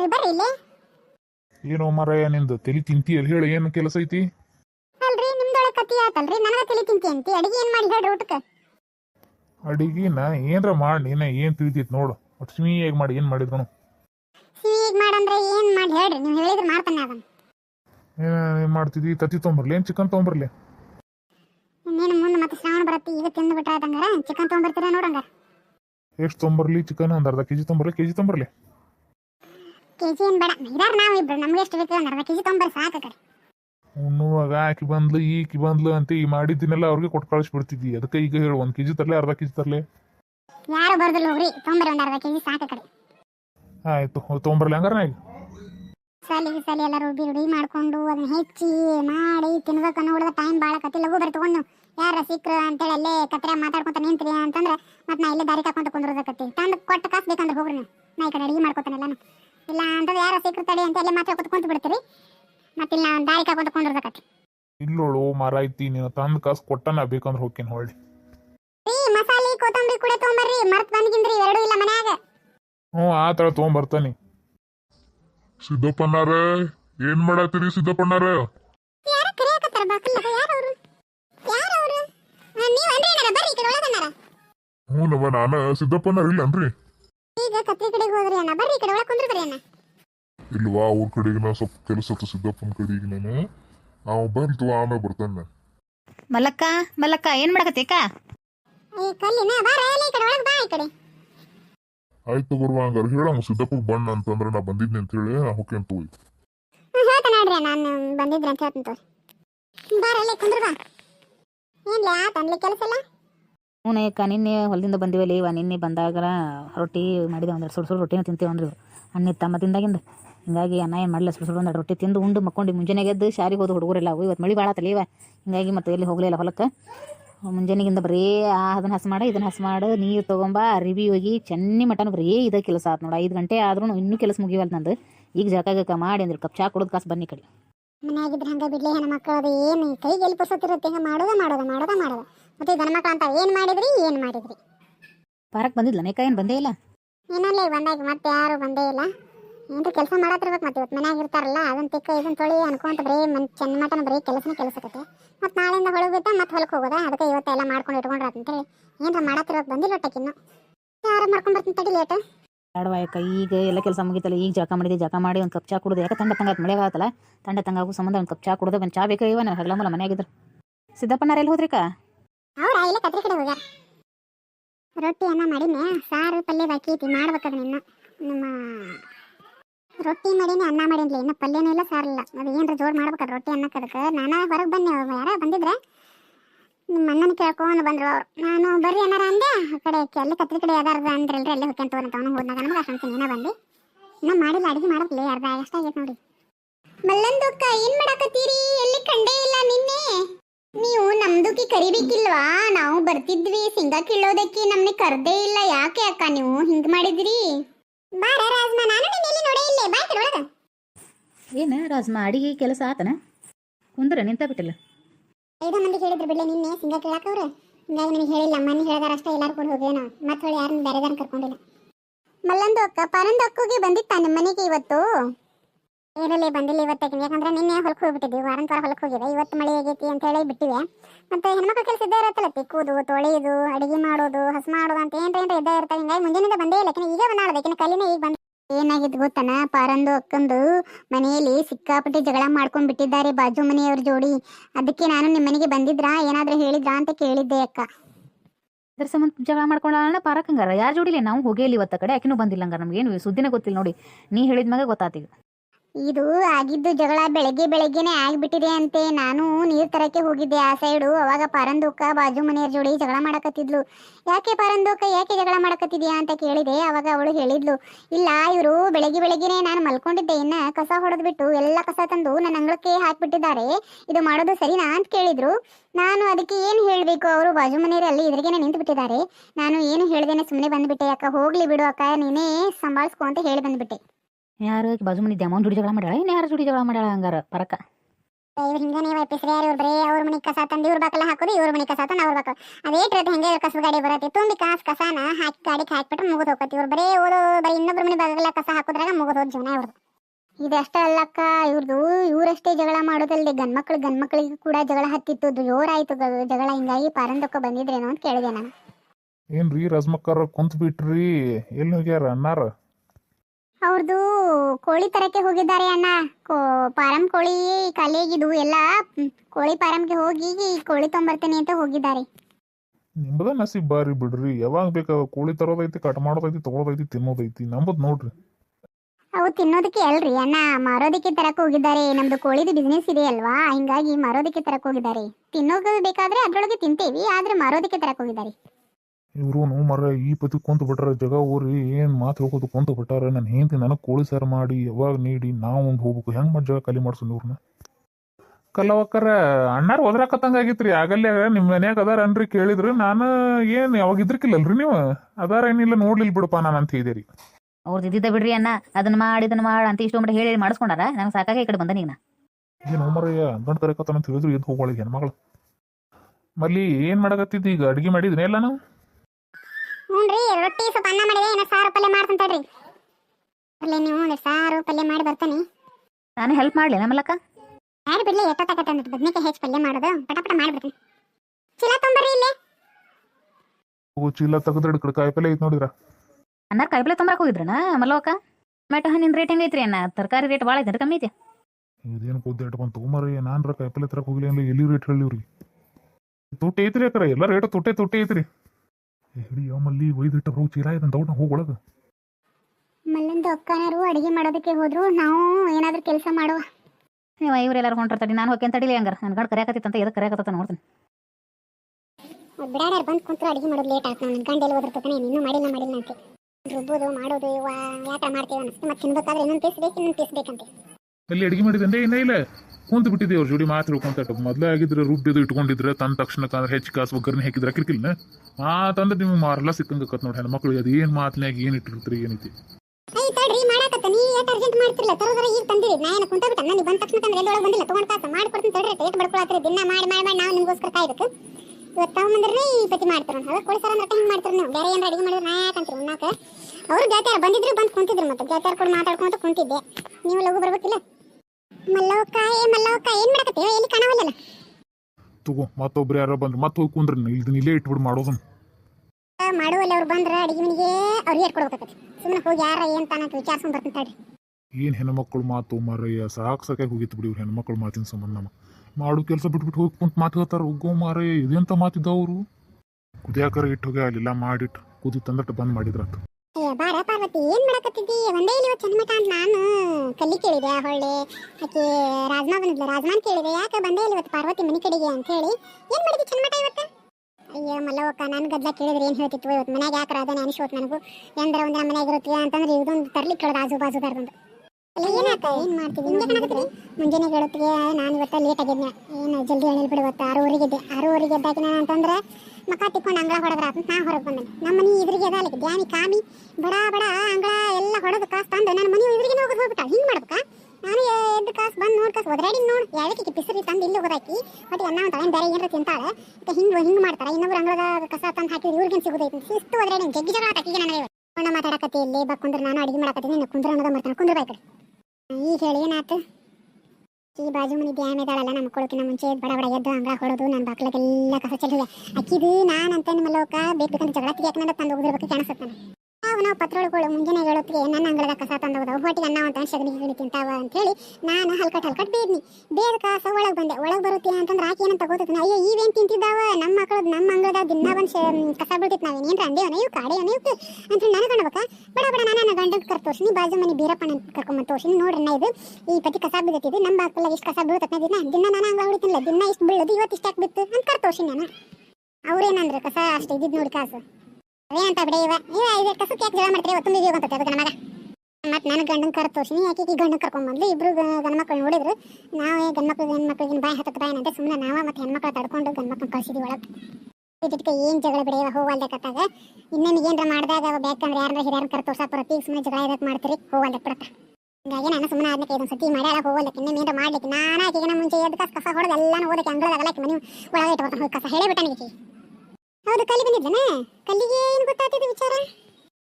ಏನ್ರಿ ಬರ್ರಿ ಇಲ್ಲಿ. ಏನೋ ಮರಯ್ಯ ನಿಂದು ತಲಿ ತಿಂತೀಯಲ್ಲ ಹೇಳು ಏನು ಕೆಲಸ ಐತಿ? ಅಲ್ರಿ ನಿಮ್ದೊಳಗೆ ಕತಿ ಆತಲ್ರಿ ನನಗ ತಲಿ ತಿಂತಿ ಅಂತ ಅಡಿಗೆ ಏನ್ ಮಾಡಿ ಹೇಳ್ರಿ ಊಟಕ್ಕೆ? ಅಡಿಗೆನ ಏನ್ರ ಮಾಡಿ ನೀನ ಏನ್ ತಿಳಿತೈತಿ ನೋಡು ಒಟ್ಟು ಹೇಗ್ ಮಾಡಿ ಏನ್ ಮಾಡಿದ್ರು ಈಗ ಮಾಡಂದ್ರೆ ಏನ್ ಮಾಡಿ ಹೇಳ್ರಿ ನೀವು ಹೇಳಿದ್ರೆ ಮಾಡ್ತಾನೆ ಅದನ್ನ ಏನ್ ಮಾಡ್ತಿದ್ವಿ ತತ್ತಿ ತೊಂಬರ್ಲಿ ಏನ್ ಚಿಕನ್ ತೊಗೊಂಬರ್ಲಿ ಇನ್ನೇನು ಮುಂದೆ ಮತ್ತೆ ಶ್ರಾವಣ ಬರತ್ತಿ ಈಗ ತಿಂದು ಬಿಟ್ರೆ ಆದಂಗಾರ ಚಿಕನ್ ತೊಗೊಂಬರ್ತೀರ ನೋಡಂಗ ಎಷ್ಟು ತೊಂಬರ್ಲಿ ಚಿಕನ್? ಒಂದ್ ಅರ್ಧ ಕೆಜಿ ತೊಂಬರ್ಲಿ ಕೆಜಿ ತೊಗೊಂಬರ್ಲಿ ಕೆಜಿ ಏನ್ ಬೇಡ. ಇದಾರ ನಾವು ಇಬ್ರು. ನಮ್ಗೆ ಎಷ್ಟು ಬೇಕು. ಒಂದು ಅರ್ಧ ಕೆಜಿ ತೊಗೊಂಬರ್ರಿ ಸಾಕು ಕರೆ ಕಡೆ. ಉಣ್ಣುವಾಗ ಆಕಿ ಬಂದ್ಲು ಈಕಿ ಬಂದ್ಲು ಅಂತ. ಈ ಮಾಡಿದ್ದನ್ನೆಲ್ಲ ಅವ್ರಿಗೆ ಕೊಟ್ಟು ಕಳಿಸ್ಬಿಡ್ತಿದ್ವಿ ಅದಕ್ಕೆ ಈಗ ಹೇಳು ಒಂದ್ ಕೆಜಿ ತರ್ಲಿ ಅರ್ಧ ಕೆಜಿ ತರ್ಲೆ. ಯಾರು ಬರ್ದಿಲ್ಲ ಹೋಗ್ರಿ. ತೊಂಬರ್ ಒಂದು ಅರ್ಧ ಕೆಜಿ ಸಾಕು ಕಡೆ. ಆಯ್ತು. ತೊಗೊಂಬರ್ಲಿ ಹಂಗಾರ ನಾ ಈಗ ಸಾಲಿಗೆ ಸಾಲಿ ಎಲ್ಲ ರುಬ್ಬಿ ರುಡಿ ಮಾಡ್ಕೊಂಡು ಅದನ್ನ ಹೆಚ್ಚಿ ಮಾಡಿ ತಿನ್ಬೇಕು ಅನ್ನೋ ಹುಡುಗ ಟೈಮ್ ಭಾಳ ಕತ್ತಿ ಲಘು ಬರ್ರಿ ತಗೊಂಡು. ಯಾರ ಸಿಕ್ರು ಅಂತೇಳಿ ಅಲ್ಲೇ ಕತ್ರೆ ಮಾತಾಡ್ಕೊಂತ ನಿಂತ್ರಿ ಅಂತಂದ್ರೆ ಮತ್ತೆ ನಾ ಇಲ್ಲೇ ದಾರಿ ಕಾಕೊಂತ ಕುಂದ್ರದಕತ್ತಿ. ತಂದು ಕೊಟ್ಟು ಕಾಸು ಬೇಕಂದ್ರೆ ಹೋಗ್ರಿ ನೀವು. ನಾ ಈ ಕಡೆ ಅಡಿಗೆ ಮಾಡ್ಕೊತಾನೆಲ್ಲ ಇಲ್ಲ ಅಂದ್ರೆ ಯಾರೋ ತಡಿ ಅಂತ ಅಲ್ಲೇ ಮಾತ್ರ ಕುಂತ ಬಿಡ್ತೀರಿ ಮತ್ತೆ ಇಲ್ಲ ದಾರಿ ಕಾಕೊಂತ ಕುಂದ್ರದಕತ್ತಿ ಇಲ್ಲೋಳು ಮಾರ ಐತಿ ನೀನು ತಂದ ಕಾಸು ಕೊಟ್ಟನ ಬೇಕಂದ್ರೆ ಹೋಗ್ತೀನಿ ಹೊಳ್ಳಿ ರೀ ಮಸಾಲೆ ಕೊತ್ತಂಬರಿ ಕೂಡ ತೊಗೊಂಬರ್ರಿ ಮರ್ತ್ ಬಂದ್ಗಿಂದ್ರಿ ಎರಡೂ ಇಲ್ಲ ಮನ್ಯಾಗ. ಹ್ಞೂ ಆ ಥರ ತೊಗೊಂಬರ್ತಾನೆ. ಸಿದ್ದಪ್ಪಣ್ಣಾರ ಏನ್ ಮಾಡತ್ತೀರಿ ಸಿದ್ದಪ್ಪಣ್ಣಾರ ಯಾರ ಕರಿಯಾಕತ್ತಾರ ಬಾಕಲ್ಲ ಯಾರು ಅವರು? ಯಾರು ಅವರು? ನೀವು ಅನ್ರಿ ಏನಾರ ಬರ್ರಿ ಈ ಕಡೆ ಒಳಗನ್ನಾರ ಹ್ಞೂ ನವ ನಾನ ಸಿದ್ದಪ್ಪಣ್ಣಾರ ಇಲ್ಲನ್ರಿ ಈಗ ಕತ್ರಿ ಕಡೆಗೆ ಹೋದ್ರಿ ಅಣ್ಣ. ಬರ್ರಿ ಈ ಕಡೆ ಒಳಗೆ ಕುಂದ್ರದ್ರಿ ಅಣ್ಣ. ಇಲ್ವಾ ಅವ್ರ ಕಡೆಗೆ ನಾ ಸ್ವಲ್ಪ ಕೆಲಸ ಇತ್ತು ಸಿದ್ದಪ್ಪನ ಕಡೆಗೆ ನಾನು. ಅವ ಬಂತು ಆಮೇಲೆ ಬರ್ತಾನೆ ನಾನು. ಮಲ್ಲಕ್ಕ ಮಲ್ಲಕ್ಕ ಏನ್ ಮಾಡಕತ್ತೀಕ ಈ ಕಲ್ಲಿನ ಬಾರ ಇಲ್ಲಿ ಈ ಕಡೆ ಒಳಗೆ ಬಾ ಈ ಕಡೆ. ಆಯ್ತು ಬರುವ ಹಂಗಾರ ಹೇಳಂಗ ಸಿದ್ದಪ್ಪಗೆ ಬಣ್ಣ ಅಂತಂದ್ರೆ ನಾ ಬಂದಿದ್ನಿ ಅಂತ ಹೇಳಿ ನಾ ಹೋಗ್ಯಂತ ಹೋಗಿ ಹ್ಮ್, ಹೇಳ್ತಾನೆ ನೋಡ್ರಿ ನಾನು ಬಂದಿದ್ರೆ ಅಂತ ಹೇಳ್ತೀನಿ ತೋರಿ ಬಾರ ಇಲ್ಲಿ ಕುಂದ್ರ ಬಾ. ಏನ್ಲೇ ಆತ ಅನ್ಲಿ ಕೆಲಸ ಎಲ್ಲ ಹ್ಞೂ ಅಕ್ಕ, ನಿನ್ನೆ ಹೊಲದಿಂದ ಬಂದಿವಲ್ಲಿ, ಇವ ನಿನ್ನೆ ಬಂದಾಗ ರೊಟ್ಟಿ ಮಾಡಿದೆ ಒಂದೆರಡು ಸುಡು ಸುಡು ರೊಟ್ಟಿನ ತಿಂತೀವಿ ಅಂದ್ರು. ಅಣ್ಣ ತಮ್ಮ ತಿಂದಾಗಿಂದ. ಹಿಂಗಾಗಿ ಅನ್ನ ಏನು ಮಾಡಲಿಲ್ಲ ಸುಡು ಸುಡು ರೊಟ್ಟಿ ತಿಂದು ಉಂಡು ಮಕ್ಕೊಂಡು ಮುಂಜಾನೆ ಗೆದ್ದು ಶಾರಿಗೆ ಹೋದ ಹುಡುಗರೆಲ್ಲ. ಅವು ಇವತ್ತು ಮಳೆ ಭಾಳ ಆತಲ್ಲ ಇವ. ಹಿಂಗಾಗಿ ಮತ್ತೆ ಎಲ್ಲಿ ಹೋಗಲಿಲ್ಲ ಹೊಲಕ್ಕೆ. ಮುಂಜಾನೆಗಿಂದ ಬರೀ ಆ ಅದನ್ನ ಹಸು ಮಾಡು, ಇದನ್ನ ಹಸು ಮಾಡು, ನೀರು ತೊಗೊಂಬ, ಅರಿವಿ ಹೋಗಿ, ಚೆನ್ನಿ ಮಟನ್ ಬರೀ ಇದೆ ಕೆಲಸ ಆತು ನೋಡಿ. ಐದು ಗಂಟೆ ಆದ್ರೂ ಇನ್ನೂ ಕೆಲಸ ಮುಗಿವಲ್ಲ ನಂದು. ಈಗ ಜಕ ಗಕ ಮಾಡಿ ಅಂದ್ರೆ, ಕಪ್ ಚಾ ಕೊಡೋದು ಕಾಸು ಬನ್ನಿ ಕಡೆ. ಮನೆಯಾಗಿದ್ರೆ ಹಂಗ ಬಿಡ್ಲಿ ಹೆಣ್ಣು ಮಕ್ಕಳು ಅದು ಏನು ಕೈಗೆ ಎಲ್ಲಿ ಪಸತ್ತಿರುತ್ತೆ ಹಿಂಗೆ ಮಾಡೋದ ಮಾಡೋದ ಮಾಡೋದ ಮಾಡೋದ. ಮತ್ತೆ ಮಕ್ಕಳು ಅಂತ ಏನು ಮಾಡಿದ್ರಿ ಏನು ಮಾಡಿದ್ರಿ? ಪಾರಕ್ ಬಂದಿದ್ಲ ನೇಕ ಏನು ಬಂದೇ ಇಲ್ಲ? ಏನಲ್ಲ ಬಂದಾಗ ಮತ್ತೆ ಯಾರು ಬಂದೇ ಇಲ್ಲ. ಏನ್ರಿ ಕೆಲಸ ಮಾಡತ್ತಿರ್ಬೇಕು ಮತ್ತೆ ಇವತ್ತು ಮನ್ಯಾಗ ಇರ್ತಾರಲ್ಲ ಅದನ್ನ ತಿಕ್ಕ ಇದನ್ನ ತೊಳಿ ಅನ್ಕೊಂತ ಬರೀ ಮನ್ ಚೆನ್ನ ಮಟನ ಬರೀ ಕೆಲಸನೇ ಕೆಲಸಕತ್ತೆ ಮತ್ತೆ ನಾಳೆಯಿಂದ ಹೊಳಗಿಟ್ಟ ಮತ್ತೆ ಹೊಲಕ್ಕೆ ಹೋಗೋದ ಅದಕ್ಕೆ ಇವತ್ತೆಲ್ಲ ಮಾಡ್ಕೊಂಡು ಇಟ್ಕೊಂಡ್ರ ಅಂತೇಳಿ. ಏನ್ರ ಮಾಡತ್ತಿರ್ಬೇಕು ಬಂದಿಲ್ಲ ಒಟ್ಟಕ್ಕಿನ್ನು ಯಾರು ಮಾಡ್ಕೊಂಡು ಬರ್ತೀನಿ ತಡಿ ಲೇಟ್ ಬೇಡವಾ ಯಾಕ ಈಗ ಎಲ್ಲ ಕೆಲಸ ಮುಗಿತಲ್ಲ ಈಗ ಜಕ ಮಾಡಿದೆ ಜಕ ಮಾಡಿ ಒಂದು ಕಪ್ ಚಾ ಕುಡಿದು. ಯಾಕೆ ತಂಡ ತಂಗ ಮಳೆ ಆಗತ್ತಲ್ಲ? ತಂಡ ತಂಗಾಗು ಸಂಬಂಧ ಒಂದು ಕಪ್ ಚಾ ಕುಡಿದು ಒಂದು ಚಾ ಬೇಕು ಇವ ನಾನು ಹಗಲ ಮೂಲ ಮನೆಯಾಗಿದ್ರು ಸಿದ್ದಪ್ಪನಾರೆ ಎಲ್ಲಿ ಹೋದ್ರಿಕ ಅವ್ರ ಇಲ್ಲ ಕತ್ರಿ ಕಡೆ ಹೋಗ್ಯಾರ. ರೊಟ್ಟಿ ಅನ್ನ ಮಾಡಿನಿ, ಸಾರು, ಪಲ್ಯ ಬಾಕಿ ಐತಿ, ಮಾಡ್ಬೇಕದ ನಿನ್ನ ನಮ್ಮ ರೊಟ್ಟಿ ಮಾಡೀನಿ, ಅನ್ನ ಮಾಡಿನ್ಲಿ, ಇನ್ನು ಪಲ್ಯನೂ ಇಲ್ಲ ಸಾರಿಲ್ಲ ಅದು ಏನ್ರ ಜೋಡ್ ಮಾಡ್ಬೇಕದ ರೊಟ್ಟಿ ಅನ್ನ ಅದಕ್ಕೆ. ನಾನು ಹೊರಗೆ ಬನ್ನಿ ಯಾರ ಬಂದಿದ್ರೆ ನಿಮ್ಮ ಅಣ್ಣನ ಕೇಳ್ಕೊಂಡು ಬಂದ್ರು ಅವ್ರು. ನಾನು ಬರ್ರಿ ಏನಾರ ಅಂದೆ, ಆ ಕಡೆ ಅಲ್ಲಿ ಕತ್ರಿ ಕಡೆ ಅದಾರ್ದ ಅಂದ್ರಲ್ರಿ ಅಲ್ಲಿ ಹೋಗ್ಯಂತ ಅಂತ ಅವನು ಹೋದಾಗ ನಮ್ಗೆ ಅಷ್ಟೊಂದು ನೀನ ಬಂದು? ಇನ್ನ ಮಾಡಿಲ್ಲ, ಅಡಿಗೆ ಮಾಡಕ್ಲಿ ಅರ್ಧ ಎಷ್ಟಾಗೈತೆ ನೋಡಿ. ಮಲ್ಲಂದಕ್ಕ, ಏನು ಮಾಡಾಕತ್ತೀರಿ? ಎಲ್ಲಿ ಕಂಡೇ ಇಲ್ಲ ನಿನ್ನೆ? ನೀವು ನಮ್ದುಕಿ ಕರಿಬೇಕಿಲ್ವಾ? ನಾವು ಬರ್ತಿದ್ವಿ ಸಿಂಗ ಕೀಳೋದಕ್ಕೆ ನಮ್ನೆ ಕರ್ದೇ ಇಲ್ಲ. ಯಾಕೆ ಅಕ್ಕ ನೀವು? ಹಿಂಗ್ ಮಾಡಿದ್ರಿ? ಬಾರ ರಾಜ್ಮಾ ನಾನು ನಿನ್ನೆಲ್ಲಿ ನೋಡೇ ಇಲ್ಲೇ? ಬಾ ಈ ಕಡೆ ಒಳಗ. ಏನು ರಾಜ್ಮ ಅಡಿಗೆ ಕೆಲಸ ಆತನ? ಕುಂದ್ರ ನಿಂತ ಬಿಟ್ಟಿಲ್ಲ. ಐದ ಮಂದಿ ಹೇಳಿದ್ರು ಬಿಡ್ಲೆ ನಿನ್ನೆ ಸಿಂಗ ಕೀಳಾಕ ಅವ್ರು. ಹಿಂಗಾಗಿ ನನಗೆ ಹೇಳಿಲ್ಲ ಮನೆ ಹೇಳಿದಾರ ಅಷ್ಟೇ ಎಲ್ಲಾರು ಕೂಡ ಹೋಗ್ಯಾನ ಮತ್ತೆ ಹೊಳ್ಳಿ ಯಾರನ್ನ ಬೇರೆದಾರ ಕರ್ಕೊಂಡಿಲ್ಲ ಮಲ್ಲಂದು ಅಕ್ಕ ಪರಂದು ಅಕ್ಕಗೆ ಬಂದಿತ್ತ ನಿಮ್ಮ ಮನೆಗೆ ಇವತ್ತು? ಏರಲ್ಲಿ ಬಂದಿಲ್ಲ ಇವತ್ತಾಗಿ. ಯಾಕಂದ್ರೆ ನಿನ್ನೆ ಹೊಲಕ್ಕೆ ಹೋಗ್ಬಿಟ್ಟಿದ್ವಿ. ವಾರ ಹೊಲಕ್ಕೆ ಹೋಗಿದೆ ಇವತ್ತು ಮಳೆ ಆಗೈತಿ ಅಂತ ಹೇಳಿ ಬಿಟ್ಟಿವೆ ಮತ್ತೆ ಹೆಣ್ಮಕ್ಳು ಕೆಲಸ ಇದ್ದೇ ಇರತ್ತಲ್ಲ ತಿಕ್ಕುದು ತೊಳೆಯುದು ಅಡಿಗೆ ಮಾಡೋದು, ಹಸ್ ಮಾಡೋದು ಅಂತ ಏನ್ರ ಏನ್ರ ಇದ್ದೇ ಇರ್ತಾರೆ ಹಿಂಗಾಗಿ ಮುಂಜಾನೆ ಬಂದೇ ಇಲ್ಲ. ಈಗ ಬಂದಾಳದಕ್ಕಿನ ಕಲಿನೇ ಈಗ ಬಂದ ಏನಾಗಿದ್ದು ಗೊತ್ತನ? ಪಾರಂದು ಅಕ್ಕಂದು ಮನೆಯಲ್ಲಿ ಸಿಕ್ಕಾಪಟ್ಟೆ ಜಗಳ ಮಾಡ್ಕೊಂಡ್ ಬಿಟ್ಟಿದ್ದಾರೆ ಬಾಜು ಮನೆಯವ್ರ ಜೋಡಿ. ಅದಕ್ಕೆ ನಾನು ನಿಮ್ಮ ಮನೆಗೆ ಬಂದಿದ್ರಾ? ಏನಾದ್ರೂ ಹೇಳಿದ್ರಾ ಅಂತ ಕೇಳಿದ್ದೆ ಅಕ್ಕ. ಅದ್ರ ಸಂಬಂಧ ಜಗಳ ಮಾಡ್ಕೊಳ್ಳೋಣ ಪಾರಕ್ಕಂಗಾರ? ಯಾರ ಜೋಡಿಲಿ? ನಾವು ಹೋಗೇಲಿ ಇವತ್ತ ಕಡೆ. ಯಾಕಿನೂ ಬಂದಿಲ್ಲ ಹಂಗಾರ ನಮ್ಗೆ ಏನು ಸುದ್ದಿನ ಗೊತ್ತಿಲ್ಲ ನೋಡಿ. ನೀ ಹೇಳಿದ ಮ್ಯಾಗ ಗೊತ್ತಾತೀಗ ಇದು ಆಗಿದ್ದು ಜಗಳ ಬೆಳಗ್ಗೆ ಬೆಳಗ್ಗೆನೆ ಆಗ್ಬಿಟ್ಟಿದೆ ಅಂತೆ. ನಾನು ನೀರ್ ತರಕ್ಕೆ ಹೋಗಿದ್ದೆ ಆ ಸೈಡು. ಅವಾಗ ಪರಂದೂಕ ಬಾಜು ಮನೆಯವ್ರ ಜೋಡಿ ಜಗಳ ಮಾಡಕತ್ತಿದ್ಲು. ಯಾಕೆ ಪರಂದೂಕ ಯಾಕೆ ಜಗಳ ಮಾಡಕತ್ತಿದ್ಯಾ ಅಂತ ಕೇಳಿದೆ. ಅವಾಗ ಅವಳು ಹೇಳಿದ್ಲು, ಇಲ್ಲ, ಇವರು ಬೆಳಗ್ಗೆ ಬೆಳಗ್ಗೆನೆ ನಾನು ಮಲ್ಕೊಂಡಿದ್ದೆ. ಇನ್ನ ಕಸ ಹೊಡೆದ್ಬಿಟ್ಟು ಎಲ್ಲ ಕಸ ತಂದು ನನ್ನ ಅಂಗಳಕ್ಕೆ ಹಾಕ್ಬಿಟ್ಟಿದ್ದಾರೆ. ಇದು ಮಾಡೋದು ಸರಿನಾ? ಅಂತ ಕೇಳಿದ್ರು. ನಾನು ಅದಕ್ಕೆ ಏನು ಹೇಳಬೇಕು? ಅವರು ಬಾಜು ಮನೆಯಲ್ಲಿ ಅಲ್ಲಿ ಎದುರಿಗೇನೆ ನಿಂತು ಬಿಟ್ಟಿದ್ದಾರೆ ನಾನು ಏನು ಹೇಳ್ದೇನೆ ಸುಮ್ಮನೆ ಬಂದ್ಬಿಟ್ಟೆ. ಅಕ್ಕ, ಹೋಗ್ಲಿ ಬಿಡು ಅಕ್ಕ, ನೀನೇ ಸಂಭಾಳಿಸ್ಕೊ ಅಂತ ಹೇಳಿ ಬಂದ್ಬಿಟ್ಟೆ. ಯಾರು ಬಾಜು ಮನೆ ದ್ಯಾಮನ್ ಜೋಡಿ ಜಗಳ ಮಾಡ್ಯಾಳ? ಇನ್ನು ಯಾರು ಜೋಡಿ ಜಗಳ ಮಾಡ್ಯಾಳ ಹಂಗಾರ? ಪರಕ. ಇವ್ರು ಹಿಂಗನೇ ಎಪ್ಪಿಸ್ರಿ ಯಾರು ಇವ್ರು ಬರೀ ಅವ್ರ ಮನೆ ಕಸ ತಂದು ಇವ್ರ ಬಾಕಲ ಹಾಕೋದು ಇವ್ರ ಮನೆ ಕಸ ತಂದು ಅವ್ರ ಬಾಕಲ ಅದೇ ಟ್ರೈತ್ ಹೆಂಗೆ ಕಸ ಗಾಡಿ ಬರತ್ತೆ? ತುಂಬಿ ಕಾಸು ಕಸಾನ ಹಾಕಿ ಗಾಡಿಗೆ ಹಾಕ್ಬಿಟ್ರೆ ಮುಗಿದು ಹೋಗತ್ತೆ. ಇವ್ರು ಬರೀ ಓದೋ ಬರೀ ಇನ್ನೊಬ್ರ ಮನೆ ಬಾಗಲ ಕಸ ಹಾಕೋದ್ರಾಗ ಮುಗಿದು ಹೋದ್ ಜನ ಇವ್ರದ್ದು ಇದಷ್ಟೇ ಅಲ್ಲಕ್ಕ ಇವ್ರದ್ದು ಇವರಷ್ಟೇ ಜಗಳ ಮಾಡೋದಲ್ಲದೆ ಗಂಡ್ಮಕ್ಳು ಗಂಡ್ಮಕ್ಳಿಗೆ ಕೂಡ ಜಗಳ ಹತ್ತಿತ್ತು. ಜೋರಾಯ್ತು ಜಗಳ ಹಿಂಗಾಗಿ ಪಾರಂದಕ್ಕ ಬಂದಿದ್ರೇನೋ ಅಂತ ಕೇಳಿದೆ ನಾನು. ಏನ್ರಿ ರಜ್ಮಕ್ಕಾರ ಕುಂತ್ ಬಿಟ್ರಿ ಎಲ್ಲಿ ಹೋಗ್ಯಾರ? ಅನ್ನಾರ ಅವ್ರದ್ದು ಕೋಳಿ ತರಕ್ಕೆ ಹೋಗಿದ್ದಾರೆ ಅಣ್ಣ. ಕೋ ಪಾರಂ ಕೋಳಿ ಕಲೆಗಿದು ಎಲ್ಲ ಕೋಳಿ ಪಾರಂಗೆ ಹೋಗಿ ಕೋಳಿ ತೊಂಬರ್ತೇನೆ ಅಂತ ಹೋಗಿದ್ದಾರೆ. ನಿಮ್ಮದ ನಸೀಬ್ ಬಾರಿ ಬಿಡ್ರಿ. ಯಾವಾಗ ಬೇಕಾಗ ಕೋಳಿ ತರೋದೈತಿ ಕಟ್ ಮಾಡೋದೈತಿ ತಗೊಳೋದೈತಿ ತಿನ್ನೋದೈತಿ. ನಂಬದ್ ನೋಡ್ರಿ. ಅವು ತಿನ್ನೋದಕ್ಕೆ ಅಲ್ರಿ ಅಣ್ಣ. ಮಾರೋದಕ್ಕೆ ತರಕ್ಕೆ ಹೋಗಿದ್ದಾರೆ. ನಮ್ದು ಕೋಳಿದು ಬಿಸ್ನೆಸ್ ಇದೆ ಅಲ್ವಾ? ಹಿಂಗಾಗಿ ಮಾರೋದಕ್ಕೆ ತರಕ್ಕೆ ಹೋಗಿದ್ದಾರೆ. ತಿನ್ನೋದು ಬೇಕಾದ್ರೆ ಅದ್ರೊಳಗೆ ತಿಂತೇವಿ ಆದ್ರೆ ಮಾರೋದಕ್ಕೆ ತರಕ್ಕೆ ಹೋಗಿದ್ದಾರೆ. ಇವ್ರು ಮರ ಈ ಪತಿ ಕುಂತು ಬಿಟ್ರ ಜಗ ಊರಿ ಏನು ಮಾತು ಹೋಗೋದು ಕುಂತು ಬಿಟ್ಟಾರ ನನ್ನ ಹೆಂಡತಿ ನನಗೆ ಕೋಳಿ ಸಾರು ಮಾಡಿ ಯಾವಾಗ ನೀಡಿ ನಾವು ಒಂದು ಹೋಗ್ಬೇಕು. ಹೆಂಗ್ ಮಾಡಿ ಜಗ ಖಾಲಿ ಮಾಡ್ಸೋಣ ಇವ್ರನ್ನ ಕಲ್ಲವಕ್ಕರ ಅಣ್ಣಾರು ಒದ್ರಾಕತ್ತಂಗ ಆಗಿತ್ರಿ. ಆಗಲ್ಲೇ ನಿಮ್ಮ ಮನ್ಯಾಗ ಅದಾರ ಅನ್ರಿ ಕೇಳಿದ್ರು. ನಾನು ಏನು ಯಾವಾಗ ಇದ್ರಕಿಲ್ಲಲ್ರಿ ನೀವು? ಅದಾರ ಏನಿಲ್ಲ ನೋಡ್ಲಿಲ್ಲ ಬಿಡಪ್ಪ ನಾನು ಅಂತ ಹೇಳಿದೆ ಅವ್ರದ್ದು ಇದ್ದಿದ್ದ ಬಿಡ್ರಿ ಅಣ್ಣ. ಅದನ್ನ ಮಾಡಿ ಇದನ್ನ ಮಾಡ ಅಂತ ಇಷ್ಟು ಮಟ್ಟ ಹೇಳಿ ಮಾಡಿಸ್ಕೊಂಡಾರ? ನಂಗೆ ಸಾಕಾಗಿ ಈ ಕಡೆ ಬಂದ ನೀನು. ಏನು ಮರಯ್ಯ ಗಂಡ ಅಂತ ಹೇಳಿದ್ರು ಎದ್ದು ಹೋಗೋಳಿಗೆ ಹೆಣ್ಮಗಳು. ಮಲ್ಲಿ ಏನು ಮಾಡಕತ್ತಿದ್ದು ಈಗ? ಅಡ್ಗೆ ಮಾಡಿದ್ರಿ ಎಲ್ಲ ನಾವು? ಹ್ಞೂ ರೀ ರೊಟ್ಟಿ ಸ್ವಲ್ಪ ಅನ್ನ ಮಾಡಿದೆ ಏನೋ ಸಾರು ಪಲ್ಯ ಮಾಡ್ತಾನೆ ತಡ್ರಿ. ಅಲ್ಲೇ ನೀವು ಒಂದು ಸಾರು ಪಲ್ಯ ಮಾಡಿ ಬರ್ತಾನೆ. ನಾನು ಹೆಲ್ಪ್ ಮಾಡ್ಲಿ ನಮ್ಮಲ್ಲಕ್ಕ ಯಾರು ಬಿಡ್ಲಿ ಎಷ್ಟೊತ್ತಾಗತ್ತೆ ಅಂತ ಬದ್ನಿಕಾಯಿ ಹೆಚ್ಚು ಪಲ್ಯ ಮಾಡೋದು ಪಟ ಪಟ ಮಾಡ್ಬಿಡ್ತೀನಿ ಚೀಲ ತೊಂಬರ್ರಿ ಇಲ್ಲೇ. ಓ ಚೀಲ ತೆಗೆದ್ರೆ ಕಡೆ ಕಾಯಿಪಲ್ಲೆ ಐತೆ ನೋಡಿದ್ರ? ಅನ್ನಾರ ಕಾಯಿಪಲ್ಲೆ ತೊಂಬರಕ್ಕೆ ನಾ ಮಲ್ಲವಕ್ಕ ಟೊಮೆಟೊ ಹಣ್ಣಿನ ರೇಟ್ ಹೆಂಗೈತ್ರಿ ಅಣ್ಣ? ತರಕಾರಿ ರೇಟ್ ಭಾಳ ಐತೆ ಕಮ್ಮಿ ಐತೆ ಇದೇನು ಕೊದ್ದೆ ಬಂತು ತಗೊಂಬರ್ರಿ ನಾನು ಕಾಯಿಪಲ್ಲೆ ತರ ಹೋಗ್ಲಿ ಅಂದ್ರೆ ಎಲ್ಲಿ ರೇಟ್ ಹೇಳಿವ್ರಿ? ತುಟ್ಟಿ ಐತ್ರಿ ಅಕ್ರ ಎಲ್ಲ ರೇಟ್ ತುಟ್ಟೆ ತುಟ್ಟಿ ಐತ್ರಿ. ಹಿಡಿ ಅಮ್ಮಲ್ಲಿ ಮಲ್ಲಿ ಒಯ್ದಿಟ್ಟ ಹೋಗಿ ಚೀಲ ಇದನ್ನ ತಗೊಂಡು ಹೋಗಿ ಒಳಗ. ಮಲ್ಲಂದು ಅಕ್ಕನರು ಅಡಿಗೆ ಮಾಡೋದಕ್ಕೆ ಹೋದ್ರು ನಾವು ಏನಾದ್ರೂ ಕೆಲಸ ಮಾಡುವ ನೀವು ಇವ್ರೆಲ್ಲಾರು ಹೊಂಟಿರ್ತಾರೆ ನಾನು ಹೋಗಿ ಅಂತಡಿಲಿ ಹಂಗಾರ. ನನ್ನ ಗಂಡ ಕರೆಯಕತ್ತಿತ್ತಂತ ಎದಕ್ಕೆ ಕರೆಯಕತ್ತ ನೋಡ್ತೀನಿ. ಬಿಡಾಡ್ಯಾರ ಬಂದು ಕುಂತ್ರು ಅಡಿಗೆ ಮಾಡೋದು ಲೇಟ್ ಆಯ್ತು ನನ್ನ ಗಂಡ ಎಲ್ಲಿ ಓದಿರ್ತಾನೆ ಇನ್ನೂ ಮಾಡಿಲ್ಲ ಮಾಡಿಲ್ಲ ಅಂತ. ರುಬ್ಬೋದು ಮಾಡೋದು ಇವ ಯಾಕೆ ಮಾಡ್ತೀವಿ ಅನ್ನಿಸ್ತು. ಮತ್ತೆ ತಿನ್ಬೇಕಾದ್ರೆ ಇನ್ನೊಂದು ಪೀಸ್ ಬೇಕು ಇನ್ನೊಂದು ಪೀಸ್ ಬೇಕಂತೆ. ಅಲ್ಲಿ ಅಡಿಗೆ ಮಾಡಿದಂಡೆ ಇನ್ನೇ ಇಲ್ಲ. ಕುಂತ ಬಿಟ್ಟಿದೆ ಅವ್ರ ಜೋಡಿ ಮಾತು ಹೇಳ್ಕೊಂತ ಮೊದಲೇ ಆಗಿದ್ರೆ ರುಬ್ಬಿದು ಇಟ್ಕೊಂಡಿದ್ರೆ, ತಂದ ತಕ್ಷಣಕ್ಕೆ ಅಂದ್ರೆ ಹೆಚ್ಚು ಕಾಸು ಒಗ್ಗರಣೆ ಹಾಕಿದ್ರೆ ಆ ಮಾತಂದ್ರೆ ನಿಮ್ಗೆ ಮಾರಲ್ಲ ಸಿಕ್ಕಂಗ ಕತ್ ನೋಡಿ ಹೆಣ್ಮಕ್ಳು ಅದು ಏನು ಮಾತನ್ಯಾಗ ಏನು ಇಟ್ಟಿರ್ತೀರಿ ಏನೈತಿ ಅವ್ರು ಗೆಳತಿಯರ್ ಬಂದಿದ್ರು ಬಂದ್ ಕುಂತಿದ್ರು ಮತ್ತೆ. ಗೆಳತಿಯರ್ ಕೂಡ ಮಾತಾಡ್ಕೊಂತ ಕುಂತಿದ್ದೆ. ನೀವು ಲಘು ಬರ್ಬೇಕಿಲ್ಲ? ಮಲ್ಲವಕ್ಕ ಏ ಮಲ್ಲವಕ್ಕ ಏನ್ ಮಾಡಕತ್ತೀವ ಎಲ್ಲಿ ಕಾಣವಲ್ಲಲ್ಲ. ತಗೋ ಮತ್ತೊಬ್ರು ಯಾರೋ ಬಂದ್ರು. ಮತ್ತೆ ಹೋಗಿ ಕುಂದ್ರಿ ಇಲ್ಲಿ ಇಲ್ಲೇ ಇಟ್ಬಿಡು ಮಾಡೋದನ್ ಮಾಡುವಲ್ಲಿ ಅವ್ರು ಬಂದ್ರೆ ಅಡಿಗೆ ಮನೆಗೆ ಅವ್ರಿಗೆ ಏಟ್ ಕೊಡ್ಬೇಕಾಗತ್ತೆ. ಸುಮ್ಮನೆ ಹೋಗಿ ಯಾರ ಏನ್ ತಾನಂತ ವಿಚಾರಿಸ್ಕೊಂಡ್ ಬರ್ತೀನಿ ತಡ್ರಿ. ಏನು ಹೆಣ್ಮಕ್ಳು ಮಾತು ಮಾರಯ್ಯ? ಸಾಕು ಸಾಕಾಗಿ ಹೋಗಿತ್ತು ಬಿಡಿ ಇವ್ರು ಹೆಣ್ಮಕ್ಳು ಮಾತಿನ ಸಂಬಂಧ ನಮ್ಮ ಮಾಡು ಕೆಲಸ ಬಿಟ್ಬಿಟ್ಟು ಹೋಗಿ ಕುಂತ ಮಾತು ಹೇಳ್ತಾರ. ಉಗ್ಗೋ ಮಾರಯ್ಯ ಇದೆಂತ ಮಾತಿದ್ದವರು? ಕುದಿಯಾಕರ ಇಟ್ಟು ಹೋಗಿ ಅಲ್ಲೆಲ್ಲ ಮಾಡಿಟ್ಟು ಕುದಿ ತಂದಟ್ಟು ಬಂದ್ ಮಾಡಿದ್ರತ್ತು ಏ ಬಾರ ಪಾರ್ವತಿ ಏನ್ ಮಾಡಕತ್ತಿದ್ದಿ? ಒಂದೇ ಇಲ್ಲಿ ಚಂದಮಠ ಅಂತ ನಾನು ಕಲ್ಲಿ ಕೇಳಿದೆ ಹೊಳ್ಳೆ. ಆಕೆ ರಾಜ್ಮಾ ಬಂದಿದ್ಲ ಅಂತ ಕೇಳಿದೆ, ಯಾಕೆ ಬಂದೇ ಇಲ್ಲಿ ಇವತ್ತು ಪಾರ್ವತಿ ಮನೆ ಕಡೆಗೆ ಅಂತ ಹೇಳಿ ಏನ್ ಮಾಡಿದ್ದಿ ಚಂದಮಠ ಇವತ್ತು? ಅಯ್ಯೋ ಮಲ್ಲವಕ್ಕ ನಾನು ಗದ್ಲ ಕೇಳಿದ್ರೆ ಏನ್ ಹೇಳ್ತಿತ್ತು? ಇವತ್ತು ಮನ್ಯಾಗ ಯಾಕೆ ರಾಧನೆ ಅನಿಸ್ಕೋತ್ ನನಗೂ? ಎಂದ್ರ ನಮ್ಮ ಮನ್ಯಾಗ ಇರುತ್ತೆ ಅಂತಂದ್ರೆ ಇದೊಂದು ತರ್ಲಿಕ್ಕೆ ಕೇಳೋದು ಆಜು ಬಾಜುದಾರ್ದೊಂದು ಅಲ್ಲ ಏನಾಯ್ತ ಏನ್ ಮಾಡ್ತೀವಿ ಹಿಂಗೆ ಕಾಣಕತ್ತೀರಿ ಮುಂಜಾನೆ ಹೇಳೋತ್ತಿಗೆ ನಾನು ಇವತ್ತು ಲೇಟ್ ಆಗಿದ್ನ ಏನು ಜಲ್ದಿ ಹೇಳಿಬಿಡುವತ್ತ ಬಿಡು ಊರಿಗೆ ಆರೂವರೆಗೆ ಎದ್ದಾಕಿನ ಅಂತಂದ್ರೆ ಮಕ ತಿಕ್ಕೊಂಡು ಅಂಗಳ ಹೊಡೆದ್ರ ನಾ ಹೊರಗೆ ಬಂದೆ. ನಮ್ಮ ಮನೆ ಇದ್ರಿಗೆ ಅದ ಅಲ್ಲಿ ದ್ಯಾನಿ ಕಾಮಿ, ಬಡ ಬಡ, ಅಂಗಳ ಎಲ್ಲ ಹೊಡೆದು ಕಾಸ್ ತಂದು ನನ್ನ ಮನೆ ಇದ್ರಿಗೆ ಹೋಗಿ ಹೋಗ್ಬಿಟ್ಟ ಹಿಂಗೆ ಮಾಡ್ಬೇಕಾ? ನಾನು ಎದ್ದು ಕಾಸು ಬಂದು ನೋಡಿ ಕಾಸು ಒದ್ರಾಡಿ ನೋಡಿ. ಯಾವಕ್ಕೆ ಪಿಸರಿ ತಂದು ಇಲ್ಲಿ ಹೋದಾಕಿ ಮತ್ತೆ ಅನ್ನ ಅಂತ ಬೇರೆ ಏನಾರ ತಿಂತಾಳೆ, ಮತ್ತೆ ಹಿಂಗೆ ಹಿಂಗೆ ಮಾಡ್ತಾರೆ ಇನ್ನೊಬ್ರು ಅಂಗಳದ ಕಸ ತಂದು ಹಾಕಿದ್ರೆ ಇವ್ರಿಗೆ ಸಿಗೋದೈತಿ ಇಷ್ಟು ಒದ್ರಾಡಿ ಜಗ್ಗಿ ಜಗಳ ಆತಾಕಿಗೆ ನನಗೆ ಅಣ್ಣ ಮಾತಾಡಕತ್ತಿ ಇಲ್ಲಿ ಬಾ ನಾನು ಅಡಿಗೆ ಮಾಡಕತ್ತೀನಿ ಕುಂದ್ರ ಅನ್ನೋದ ಮಾಡ್ತಾನೆ. ಕುಂದ್ರ ಬಾಯ್ಕಡೆ ಈಗ ಹೇಳಿ ಏನಾಯ್ತು ಈ ಬಾಜು ಮನೆ ದ್ಯಾಮ್ ಇದಾಳಲ್ಲ, ನಮ್ಮ ಕೊಳಕಿನ ಮುಂಚೆ ಬಡ ಬಡ ಎದ್ದು ಅಂಗಳ ಹೊಡೋದು ನನ್ನ ಬಾಕ್ಲಗೆಲ್ಲ ಕಸ ಚೆಲ್ಲಿದೆ ಅಕ್ಕಿದು ನಾನು ಅಂತ ನಿಮ್ಮ ಲೋಕ ಬೇಕು ಬೇಕಂತ ಜಗಳ ತೆಗಿಯಾಕ ತಂದು ಹೋಗಿರ್ಬೇಕು ಕಾಣಿಸುತ್ತೆ ನಾವು ಪತ್ರೊಳಗಳು ಮುಂಜಾನೆ ಹೇಳೋತ್ತಿಗೆ ನನ್ನ ಅಂಗಳದ ಕಸ ತಂದವದ ಹೊಟ್ಟಿಗೆ ಅನ್ನ ಅಂತ ಸಗಣಿ ಗಿಣಿ ತಿಂತಾವ ಅಂತ ಹೇಳಿ ನಾನು ಹಲ್ಕಟ್ ಹಲ್ಕಟ್ ಬೇದ್ನಿ. ಬೇದ ಕಾಸ ಒಳಗೆ ಬಂದೆ. ಒಳಗೆ ಬರುತ್ತೆ ಅಂತಂದ್ರೆ ಆಕೆ ಏನಂತ ಗೊತ್ತಿತ್ತು ಅಯ್ಯೋ, ಇವೇನು ತಿಂತಿದ್ದಾವ? ನಮ್ಮ ಮಕ್ಕಳು ನಮ್ಮ ಅಂಗಳದ ದಿನ ಬಂದು ಕಸ ಬೀಳ್ತಿತ್ತು ನಾವೇನೇನ್ರ ಅಂದೇವನ ಇವ್ ಕಾಡೇವನ ಇವ್ಕೆ ಅಂತ ನನಗೆ ಅನ್ಬೇಕ. ಬಡ ಬಡ ನಾನು ನನ್ನ ಗಂಡಗೆ ಕರ್ ತೋರಿಸಿನಿ. ಬಾಜು ಮನೆ ಬೀರಪ್ಪನ ಕರ್ಕೊಂಬಂದು ತೋರಿಸಿನಿ. ನೋಡ್ರಿ ನಾ ಇದು, ಈ ಪತಿ ಕಸ ಬೀಳ್ತಿದ್ದು ನಮ್ಮ ಮಕ್ಕಳ ಇಷ್ಟು ಕಸ ಬೀಳುತ್ತೆ ದಿನ. ದಿನ ನಾನು ಅಂಗಳ ಹೊಡಿತಿಲ್ಲ ದಿನ ಇಷ್ಟು ಬೀಳೋದು, ಇವತ್ತು ಇಷ್ಟು ಹಾಕ್ಬಿತ್ತು ಅಂತ ಕರ್ ತೋರಿಸಿನಿ ನಾನು. ಅವ್ರೇನಂದ್ರೆ ಕಸ ಅಷ್ಟು ಇದ್ದಿದ್ದು ನೋಡಿ ಕಾಸು. ಅದೇ ಅಂತ ಬಿಡಿ ಇವ. ಕಸಕ್ಕೆ ಯಾಕೆ ಜಗಳ ಮಾಡ್ತೀರಿ, ಇವತ್ತು ತುಂಬಿದೀವಿ ಅಂತ ಅದಕ್ಕೆ ನಮಗ ಮತ್ತೆ ನನ್ನ ಗಂಡನ ಕರ್ ತೋರ್ಸಿನಿ ಯಾಕೆ ಈ ಗಂಡನ ಕರ್ಕೊಂಬಂದ್ಲು ಇಬ್ರು ಗಂಡ ಮಕ್ಕಳು ನೋಡಿದ್ರು. ನಾವೇ ಗಂಡ ಮಕ್ಳು ಹೆಣ್ಮಕ್ಳಿಗೆ ಬಾಯಿ ಹತ್ತದ ಬಾಯಿ ಅಂತ ಸುಮ್ಮನೆ ನಾವ ಮತ್ತೆ ಹೆಣ್ಮಕ್ಳು ತಡ್ಕೊಂಡು ಗಂಡ ಮಕ್ಕಳು ಕಳ್ಸಿದ್ವಿ ಒಳಗೆ. ಇದಕ್ಕೆ ಏನು ಜಗಳ ಬಿಡಿ ಹೋಗಲ್ದೆ ಕತ್ತಾಗ ಇನ್ನೇನು ಏನ್ರ ಮಾಡಿದಾಗ ಬೇಕಂದ್ರೆ ಯಾರನ್ನ ಹಿರಿಯರನ್ನ ಕರ್ ತೋರ್ಸಾಕ್ ಬರತ್ತೆ ಈಗ ಸುಮ್ಮನೆ ಜಗಳ ಇದಕ್ಕೆ ಮಾಡ್ತೀರಿ ಹೋಗಲ್ದೆ ಬಿಡತ್ತ ಹೀಗಾಗಿ ನಾನು ಸುಮ್ಮನೆ ಆದ್ಮೇಲೆ ಇದೊಂದು ಸತಿ ಮಾಡ್ಯಾಳ ಹೋಗ್ಲಿಕ್ಕೆ ಇನ್ನೇ ಏನಾರ ಮಾಡ್ಲಿಕ್ಕೆ. ನಾನು ಆಕೆಗೆ ಮುಂಚೆ ಎದ್ದು ಕಸ ಕಸ ಹೊಡೆದು ಎಲ್ಲಾನು ಓದಕ್ಕೆ ಅಂಗಳದಾಗಲ್ಲ ಮನೆ ಒಳಗೆ ಹೋಗಿ ಕಸ. ಹೇಳೇ ಬಿಟ್ಟಾನಿಗೆ ಹೌದು ಕಲ್ಲಿ ಬಂದಿದ್ದನ ಕಲ್ಲಿಗೆ ಏನು ಗೊತ್ತಾಗ್ತಿದ್ದು ವಿಚಾರ?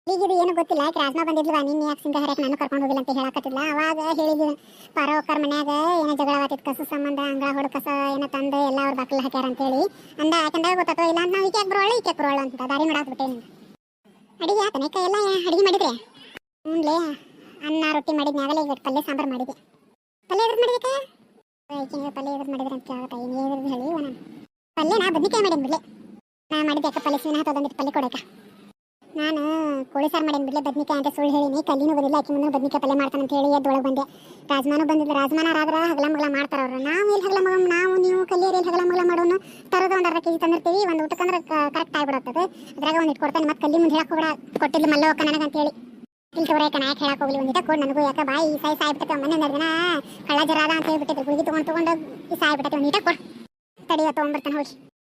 ಈಗ ಇದು ಏನು ಗೊತ್ತಿಲ್ಲ ರಾಜ್ಮಾ ಬಂದಿದ್ಲವಾ? ನಿನ್ನೆ ಯಾಕೆ ಸಿಂಗ ನಾನು ಕರ್ಕೊಂಡು ಹೋಗಿಲ್ಲ ಅಂತ ಹೇಳಕತ್ತಿದ್ಲ? ಅವಾಗ ಹೇಳಿದ್ವಿ. ಪಾರ ಒಕ್ಕರ್ ಮನ್ಯಾಗ ಏನೋ ಜಗಳ ಕಸ ಸಂಬಂಧ, ಅಂಗಳ ಹೊಡ ಕಸ ಏನೋ ತಂದು, ಎಲ್ಲ ಅವ್ರ ಬಾಕಲ್ ಹಾಕ್ಯಾರ ಅಂತ ಹೇಳಿ ಅಂದ ಯಾಕಂದಾಗ ಗೊತ್ತಾತೋ, ಇಲ್ಲ ಅಂತ ನಾವು ಈಕೆ ಬರೋಳ ಈಕೆ ಬರೋಳ ಅಂತ ದಾರಿ ನೋಡಾಕ್ಬಿಟ್ಟೆ ಅಡಿಗೆ ಆತನ ಕೈ ಎಲ್ಲ ಅಡಿಗೆ ಮಾಡಿದ್ರೆ? ಹ್ಞೂ ಅನ್ನ ರೊಟ್ಟಿ ಮಾಡಿದ್ನಿ ಆಗಲೇ ಈಗ ಪಲ್ಯ ಸಾಂಬಾರು ಮಾಡಿದೆ ಪಲ್ಯ ಎದ್ರದ್ದು ಮಾಡಿದಕ್ಕೆ ಪಲ್ಯ ಎದ್ರದ್ದು ಮಾಡಿದ್ರೆ ಅಂತ ಕೇಳತ್ತ ಏನು ಹೇಳಿ ನಾನು. ಪಲ್ಯ ನಾ ಬದ್ನಿಕಾಯಿ ಮಾಡೀನಿ ಬಿಡ್ಲೆ. ನಾ ಅಕ್ಕ ಪಲ್ಯ ಸಿನ ತೊಗೊಂಡಿದ್ದು ಪಲ್ಲೆ ಕೊಡಕ. ನಾನು ಕೋಳಿ ಸಾರು ಮಾಡೀನಿ ಬಿಡ್ಲೆ ಬದ್ನಿಕಾಯಿ ಅಂತ ಸುಳ್ಳು ಹೇಳಿನಿ ಕಲ್ಲಿನೂ ಬಂದಿಲ್ಲ ಆಕಿ ಮುಂದೆ ಬದ್ನಿಕಾಯಿ ಪಲ್ಲೆ ಮಾಡ್ತಾನೆ ಅಂತ ಹೇಳಿ ಎದ್ದೊಳಗೆ ಬಂದೆ. ರಾಜಮಾನು ಬಂದಿಲ್ಲ ರಾಜಮಾನಾರಾದ್ರೆ ಹಗಲ ಮಗಲ ಮಾಡ್ತಾರ ಅವರು. ನಾವು ಇಲ್ಲಿ ಹಗಲ ಮಗಲ ನಾವು ನೀವು ಕಲ್ಲಿಯಲ್ಲಿ ಹಗಲ ಮಗಲ ಮಾಡೋನು? ತರೋದು ಒಂದು ಅರ್ಧ ಕೆಜಿ ತಂದಿರ್ತೀವಿ, ಒಂದು ಊಟಕ್ಕಂದ್ರೆ ಕರೆಕ್ಟ್ ಆಗಿಬಿಡುತ್ತದೆ. ಅದ್ರಾಗ ಒಂದು ಇಟ್ಕೊಡ್ತಾನೆ ಮತ್ತೆ ಕಲ್ಲಿ ಮುಂದೆ ಹೇಳಕ್ಕೆ ಹೋಗ್ಬೇಡ. ಕೊಟ್ಟಿದ್ದು ಮಲ್ಲೋಕ ನನಗಂತ ಹೇಳಿ. ಇಲ್ಲಿ ತಗೋರಕ ನಾಯಕ್ ಹೇಳಕ್ ಹೋಗ್ಲಿ ಒಂದಿಟ ಕೊಡ್ ನನಗೂ, ಯಾಕ ಬಾಯಿ ಸಾಯಿ ಸಾಯಿ ಬಿಟ್ಟೈತೆ ಮನೆ ಒಂದೆರಡು ದಿನ ಕಳ್ಳ ಜರ ಅಂತ ಹೇಳ್ಬಿಟ್ಟಿದ್ರು ಗುಳಿಗೆ ತೊಗೊಂಡು ತೊಗೊಂಡು ಸಾಯಿ ಒಂದು ಒಂದಿಟ ಕೊಡ್. ತಡಿಯ ತೊಗೊಂಡ್ಬರ್ತಾನೆ ಹೋಗಿ.